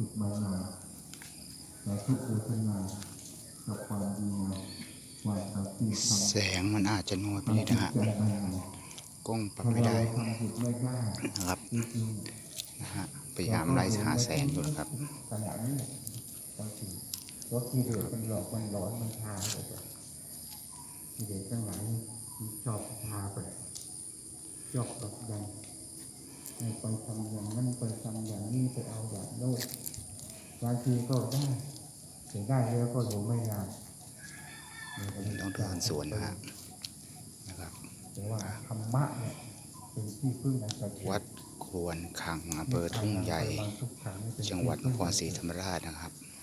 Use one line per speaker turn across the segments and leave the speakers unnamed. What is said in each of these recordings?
สุดบานนาและทุกอุทนากับความดีงามความรักที่ทำ
แสงมันอาจจะน้อยไปนิดนะฮะ
ทำจิตใจมัน
กล้องปรับ
ถ้า
ไม่
เรา
ได้
ทำผิดไม่ได้
นะครับ
จริง
นะฮะพ
ๆ
ยายามไล่หาแสงอยู่นะครับ
ขณะนี้บางทีรถที่เดือดมันหลอกมันร้อนมันชาเลยที่เดือดทั้งหลายที่ชอบชาไปชอบแบบดันให้ ไปทำอย่างนั้นไปทำอย่างนี้ไปเอาอย่างโน้นบางทีก็ได้แต่ได้แล้วก็อยู่ไม่นาน
ต้องเดินสวนนะฮะนะครับ
แต่ว่าธรรมะเนี่ยเป็นที่พึ่งอันศักดิ์สิทธิ์
วัดควรคังอำเภอทุ่งใหญ่ จังหวัดนครศรีธรรมราชนะครับ
ธ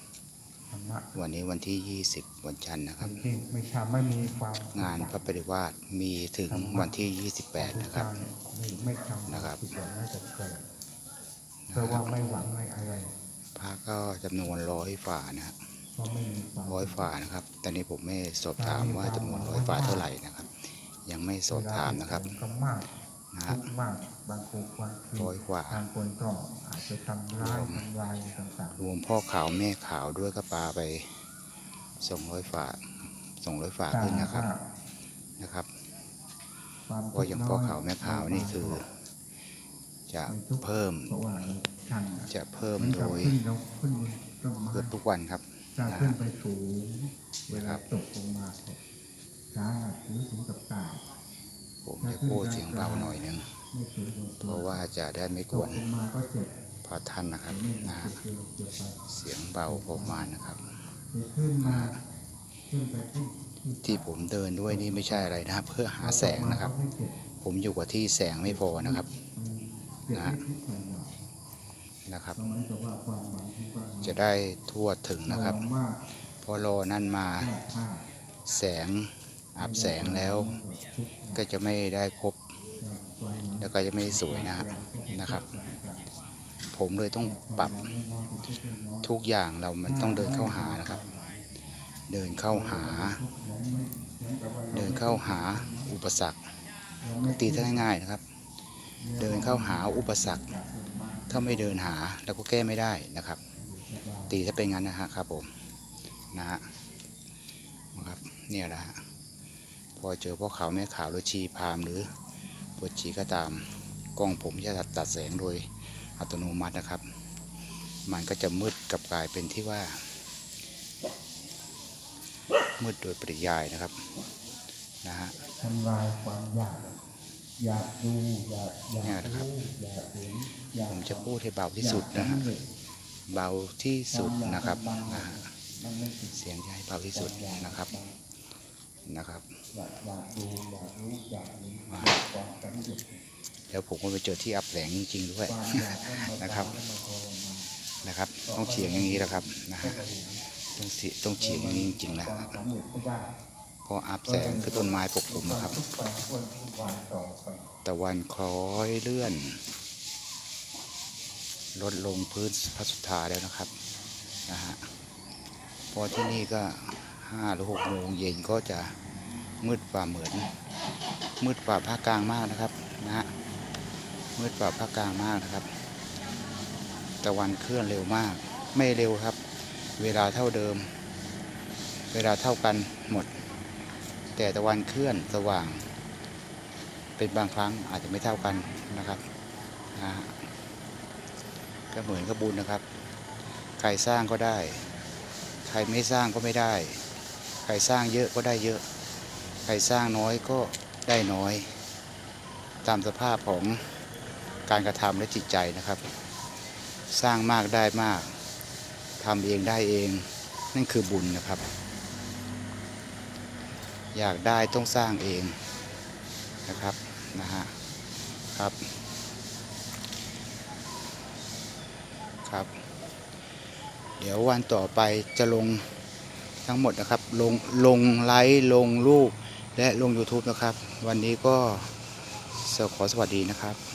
รรมะ
วันนี้วันที่ 20 วันจันทร์นะครับ
ที่ไม่ทำไม่มีความ
งานพระปฏิวาสมีถึงวันที่ 28 นะครับ
ไม่ไม่ทำ
นะครับ
ผิดหวังน่าจะเกิดเพราะว่าไม่หวังในอะไร
พระก็จำนวนร้อยฝ่านะฮะ
เพราะไม่มีความ
ร้อยฝ่านะครับ ตอนนี้ผมไม่สอบถามว่าจำนวนร้อยฝ่าเท่าไหร่นะครับ ยังไม่สอบถามนะครับ
เวลาก็มาก
นะ
ทุ
ฮะ
กข์มากบางคนควรคื
ร้อยกว่า
บางคนก็อาจจะทำร้ายทำลายต่าง
รวมพ่อขาวแม่ขาวด้วยก็ปลาไปส่งร้อยฝ่าส่งร้อยฝ่า
ๆ
ขึ้นนะครับ
ถ้า
นะครับ
ความ
เพราะอย่างพ่อขาวแม่ขาวนี่คือ จะเพิ่ม
เพราะว่าช่างอะ
จะเพิ่ม
มัน
โด
กับ
ย
ขึ้นแล้วขึ้นบนต้นไม้
เกือบทุกวันครับ
ถ้า
นะ
ขึ้
ฮะ
นไปสูงเวลาตกลงมาเนี่ยช้าหรือถึงกับตาย
ผมจะพูดเสียงเบาหน่อยนึง
ไม่ถึง
เพราะว่าจะได้ไม่กวนพระท่านนะครับนะ
เสี
ยงเบาประมานะครับ
ที่
ผมเดินด้วยนี่ไม่ใช่อะไรนะเพื่อหาแสงนะครับ ผมอยู่กับที่แสงไม่พอนะครับ
เจ็บที่ทุกอย่าง
นะครับ
จะ
ได้ทั่วถึงนะครับ พอรอนั่นมา
แส
ง อับแสงแล้วก็จะไม่ได้ครบแล้วก็จะไม่สวยนะนะครับ ผมเลยต้องปรับทุกอย่างเรามันต้องเดินเข้าหานะครับ เดินเข้าหา เดินเข้าหาอุปสรรคตีท่าง่ายๆนะครับ เดินเข้าหาอุปสรรค ถ้าไม่เดินหาแล้วก็แก้ไม่ได้นะครับ ตีถ้าเป็นงั้นนะฮะครับผมนะฮะครับเนี่ยแหละ ฮะพอเจอพ่อขาวแม่ขาวหรือชีพรามหรือปวดชีก็ตามกล้องผมจะตัดตัดแสงโดยอัตโนมัตินะครับ มันก็จะมืดกลับกลายเป็นที่ว่า มืดโดยปริยายนะครับนะฮะ
ทำลายความอยากอยากดูอยากอยา
เนี่ย
ก
นะครับ
รู้อยากเห็นอยาก
ผมจะพูดให้เบาที่สุดนะฮะ
อยากสำเร็จ
เบาที่สุดนะครับ
วามอยาก
นะฮะ
มันไม่ติด
เสียงจะให้เบาที่สุดนะครับ นะครับ
อยากอยากดูอยวามสำเร็จ
แล้วผมก็ไปเจอที่อับแสงจริงๆด้วยนะครับ
นะ
ครับ ต้องเฉียงอย่างนี้แหละครับนะฮะต้องเฉียต้องเฉียงอย่างนี้จริงๆนะ
ควา
ฮะ
มสำเร็จไม่ได้
เพราะอับแสงคือต้นไม้ปกคลุมนะครับ
ตะ
วันคล้อยเลื่อน ลดลงพื้นพระสุธาแล้วนะครับนะฮะเพอที่นี่ก็ ห้าหรือหกโมงเย็นก็จะมืดฝ่าเหมือน มืดฝ่าภาคกลางมากนะครับนะฮะมืดฝ่าภาคกลางมากนะครับตะวันเคลื่อนเร็วมาก ไม่เร็วครับ เวลาเท่าเดิม เวลาเท่ากันหมด แต่ตะวันเคลื่อนสว่าง เป็นบางครั้งอาจจะไม่เท่ากันนะครับนะฮะก็เหมือนกับบุญนะครับ ใครสร้างก็ได้ ใครไม่สร้างก็ไม่ได้ ใครสร้างเยอะก็ได้เยอะ ใครสร้างน้อยก็ได้น้อย ตามสภาพของการกระทำและจิตใจนะครับ สร้างมากได้มากทำเองได้เอง นั่นคือบุญนะครับ อยากได้ต้องสร้างเองนะครับนะฮะครับครับ เดี๋ยววันต่อไปจะลง ทั้งหมดนะครับ ลงลงไลค์ลงรูปและลง YouTube นะครับ วันนี้ก็ขอสวัสดีนะครับ